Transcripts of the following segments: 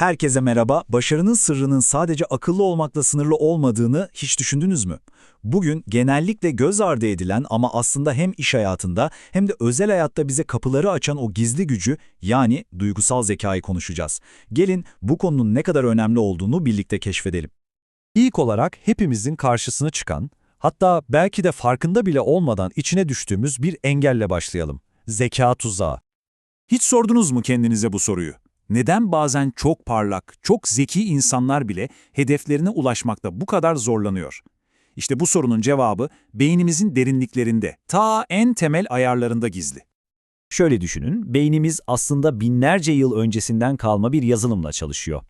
Herkese merhaba. Başarının sırrının sadece akıllı olmakla sınırlı olmadığını hiç düşündünüz mü? Bugün genellikle göz ardı edilen ama aslında hem iş hayatında hem de özel hayatta bize kapıları açan o gizli gücü yani duygusal zekayı konuşacağız. Gelin bu konunun ne kadar önemli olduğunu birlikte keşfedelim. İlk olarak hepimizin karşısına çıkan, hatta belki de farkında bile olmadan içine düştüğümüz bir engelle başlayalım. Zeka tuzağı. Hiç sordunuz mu kendinize bu soruyu? Neden bazen çok parlak, çok zeki insanlar bile hedeflerine ulaşmakta bu kadar zorlanıyor? İşte bu sorunun cevabı beynimizin derinliklerinde, ta en temel ayarlarında gizli. Şöyle düşünün, beynimiz aslında binlerce yıl öncesinden kalma bir yazılımla çalışıyor.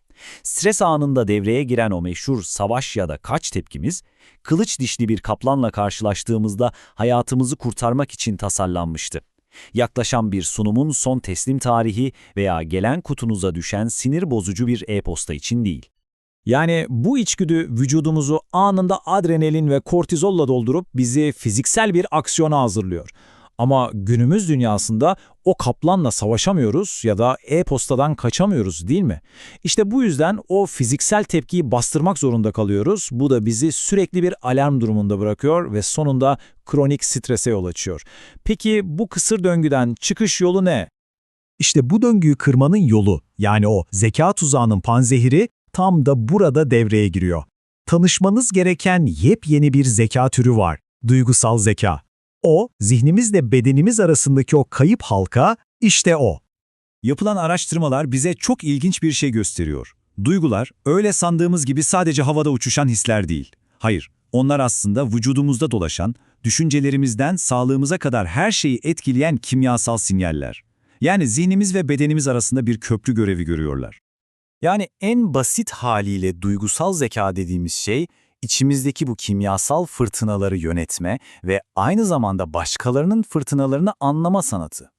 Stres anında devreye giren o meşhur savaş ya da kaç tepkimiz, kılıç dişli bir kaplanla karşılaştığımızda hayatımızı kurtarmak için tasarlanmıştı. Yaklaşan bir sunumun son teslim tarihi veya gelen kutunuza düşen sinir bozucu bir e-posta için değil. Yani bu içgüdü vücudumuzu anında adrenalin ve kortizolla doldurup bizi fiziksel bir aksiyona hazırlıyor. Ama günümüz dünyasında o kaplanla savaşamıyoruz ya da e-postadan kaçamıyoruz değil mi? İşte bu yüzden o fiziksel tepkiyi bastırmak zorunda kalıyoruz. Bu da bizi sürekli bir alarm durumunda bırakıyor ve sonunda kronik strese yol açıyor. Peki bu kısır döngüden çıkış yolu ne? İşte bu döngüyü kırmanın yolu, yani o zeka tuzağının panzehiri tam da burada devreye giriyor. Tanışmanız gereken yepyeni bir zeka türü var, duygusal zeka. O, zihnimizle bedenimiz arasındaki o kayıp halka, işte o. Yapılan araştırmalar bize çok ilginç bir şey gösteriyor. Duygular, öyle sandığımız gibi sadece havada uçuşan hisler değil. Hayır, onlar aslında vücudumuzda dolaşan, düşüncelerimizden sağlığımıza kadar her şeyi etkileyen kimyasal sinyaller. Yani zihnimiz ve bedenimiz arasında bir köprü görevi görüyorlar. Yani en basit haliyle duygusal zeka dediğimiz şey, içimizdeki bu kimyasal fırtınaları yönetme ve aynı zamanda başkalarının fırtınalarını anlama sanatı.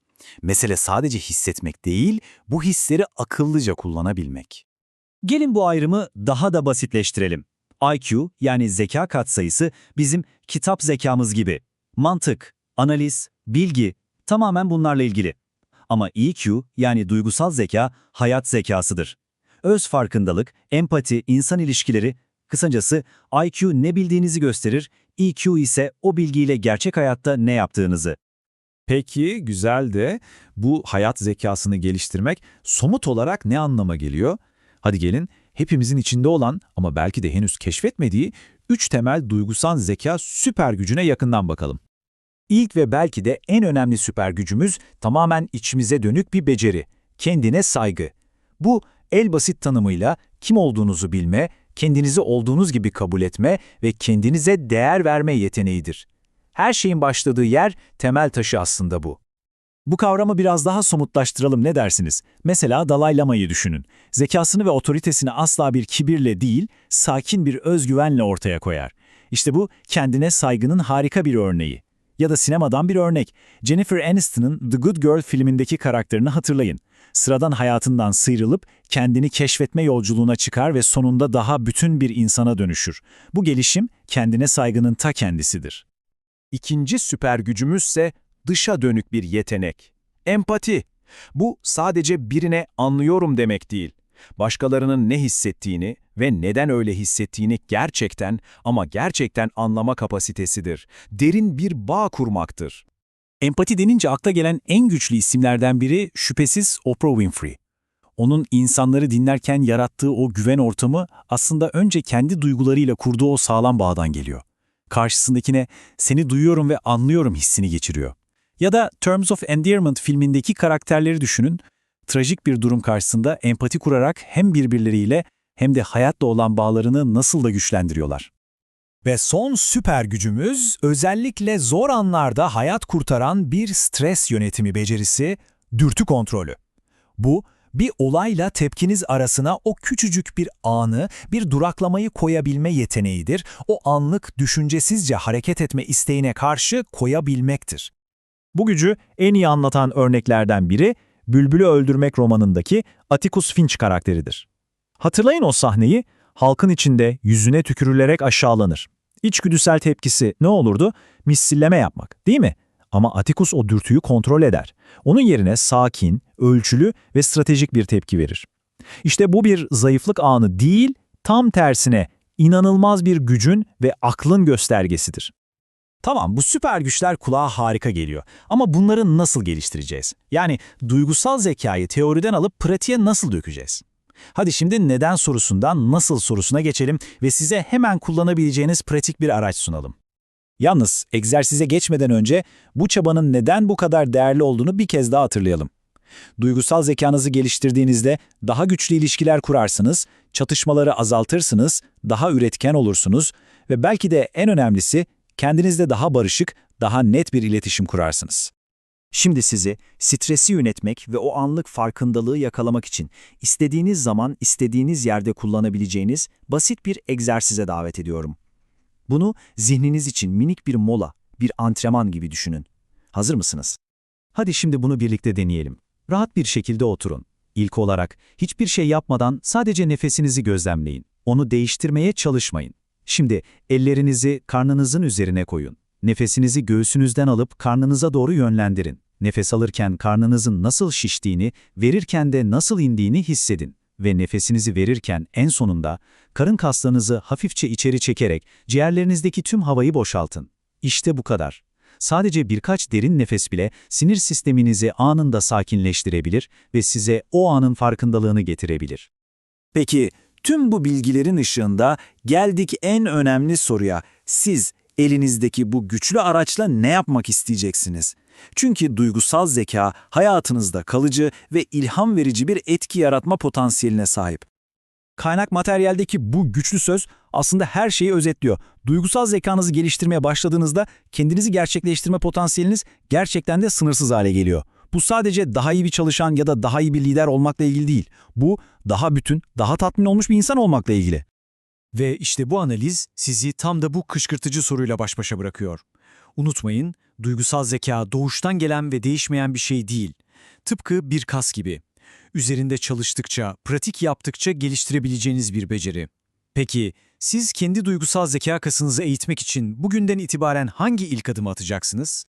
Mesele sadece hissetmek değil, bu hisleri akıllıca kullanabilmek. Gelin bu ayrımı daha da basitleştirelim. IQ yani zeka katsayısı bizim kitap zekamız gibi. Mantık, analiz, bilgi tamamen bunlarla ilgili. Ama EQ yani duygusal zeka hayat zekasıdır. Öz farkındalık, empati, insan ilişkileri, kısacası IQ ne bildiğinizi gösterir, EQ ise o bilgiyle gerçek hayatta ne yaptığınızı. Peki, güzel de bu hayat zekasını geliştirmek somut olarak ne anlama geliyor? Hadi gelin hepimizin içinde olan ama belki de henüz keşfetmediği üç temel duygusal zeka süper gücüne yakından bakalım. İlk ve belki de en önemli süper gücümüz tamamen içimize dönük bir beceri, kendine saygı. Bu el basit tanımıyla kim olduğunuzu bilme, kendinizi olduğunuz gibi kabul etme ve kendinize değer verme yeteneğidir. Her şeyin başladığı yer temel taşı aslında bu. Bu kavramı biraz daha somutlaştıralım ne dersiniz? Mesela Dalai Lama'yı düşünün. Zekasını ve otoritesini asla bir kibirle değil, sakin bir özgüvenle ortaya koyar. İşte bu kendine saygının harika bir örneği. Ya da sinemadan bir örnek. Jennifer Aniston'ın The Good Girl filmindeki karakterini hatırlayın. Sıradan hayatından sıyrılıp kendini keşfetme yolculuğuna çıkar ve sonunda daha bütün bir insana dönüşür. Bu gelişim kendine saygının ta kendisidir. İkinci süper gücümüzse dışa dönük bir yetenek. Empati. Bu sadece birine anlıyorum demek değil. Başkalarının ne hissettiğini ve neden öyle hissettiğini gerçekten ama gerçekten anlama kapasitesidir. Derin bir bağ kurmaktır. Empati denince akla gelen en güçlü isimlerden biri şüphesiz Oprah Winfrey. Onun insanları dinlerken yarattığı o güven ortamı aslında önce kendi duygularıyla kurduğu o sağlam bağdan geliyor. Karşısındakine seni duyuyorum ve anlıyorum hissini geçiriyor. Ya da Terms of Endearment filmindeki karakterleri düşünün. Trajik bir durum karşısında empati kurarak hem birbirleriyle hem de hayatla olan bağlarını nasıl da güçlendiriyorlar. Ve son süper gücümüz özellikle zor anlarda hayat kurtaran bir stres yönetimi becerisi, dürtü kontrolü. Bu, bir olayla tepkiniz arasına o küçücük bir anı, bir duraklamayı koyabilme yeteneğidir. O anlık düşüncesizce hareket etme isteğine karşı koyabilmektir. Bu gücü en iyi anlatan örneklerden biri, Bülbül'ü Öldürmek romanındaki Atticus Finch karakteridir. Hatırlayın o sahneyi, halkın içinde yüzüne tükürülerek aşağılanır. İçgüdüsel tepkisi ne olurdu? Misilleme yapmak, değil mi? Ama Atticus o dürtüyü kontrol eder. Onun yerine sakin, ölçülü ve stratejik bir tepki verir. İşte bu bir zayıflık anı değil, tam tersine inanılmaz bir gücün ve aklın göstergesidir. Tamam bu süper güçler kulağa harika geliyor ama bunları nasıl geliştireceğiz? Yani duygusal zekayı teoriden alıp pratiğe nasıl dökeceğiz? Hadi şimdi neden sorusundan nasıl sorusuna geçelim ve size hemen kullanabileceğiniz pratik bir araç sunalım. Yalnız egzersize geçmeden önce bu çabanın neden bu kadar değerli olduğunu bir kez daha hatırlayalım. Duygusal zekanızı geliştirdiğinizde daha güçlü ilişkiler kurarsınız, çatışmaları azaltırsınız, daha üretken olursunuz ve belki de en önemlisi kendinizde daha barışık, daha net bir iletişim kurarsınız. Şimdi sizi stresi yönetmek ve o anlık farkındalığı yakalamak için istediğiniz zaman istediğiniz yerde kullanabileceğiniz basit bir egzersize davet ediyorum. Bunu zihniniz için minik bir mola, bir antrenman gibi düşünün. Hazır mısınız? Hadi şimdi bunu birlikte deneyelim. Rahat bir şekilde oturun. İlk olarak hiçbir şey yapmadan sadece nefesinizi gözlemleyin. Onu değiştirmeye çalışmayın. Şimdi ellerinizi karnınızın üzerine koyun. Nefesinizi göğsünüzden alıp karnınıza doğru yönlendirin. Nefes alırken karnınızın nasıl şiştiğini, verirken de nasıl indiğini hissedin. Ve nefesinizi verirken en sonunda karın kaslarınızı hafifçe içeri çekerek ciğerlerinizdeki tüm havayı boşaltın. İşte bu kadar. Sadece birkaç derin nefes bile sinir sisteminizi anında sakinleştirebilir ve size o anın farkındalığını getirebilir. Peki, tüm bu bilgilerin ışığında geldik en önemli soruya. Siz elinizdeki bu güçlü araçla ne yapmak isteyeceksiniz? Çünkü duygusal zeka hayatınızda kalıcı ve ilham verici bir etki yaratma potansiyeline sahip. Kaynak materyaldeki bu güçlü söz aslında her şeyi özetliyor. Duygusal zekanızı geliştirmeye başladığınızda kendinizi gerçekleştirme potansiyeliniz gerçekten de sınırsız hale geliyor. Bu sadece daha iyi bir çalışan ya da daha iyi bir lider olmakla ilgili değil. Bu daha bütün, daha tatmin olmuş bir insan olmakla ilgili. Ve işte bu analiz sizi tam da bu kışkırtıcı soruyla baş başa bırakıyor. Unutmayın, duygusal zeka doğuştan gelen ve değişmeyen bir şey değil. Tıpkı bir kas gibi. Üzerinde çalıştıkça, pratik yaptıkça geliştirebileceğiniz bir beceri. Peki, siz kendi duygusal zeka kasınızı eğitmek için bugünden itibaren hangi ilk adımı atacaksınız?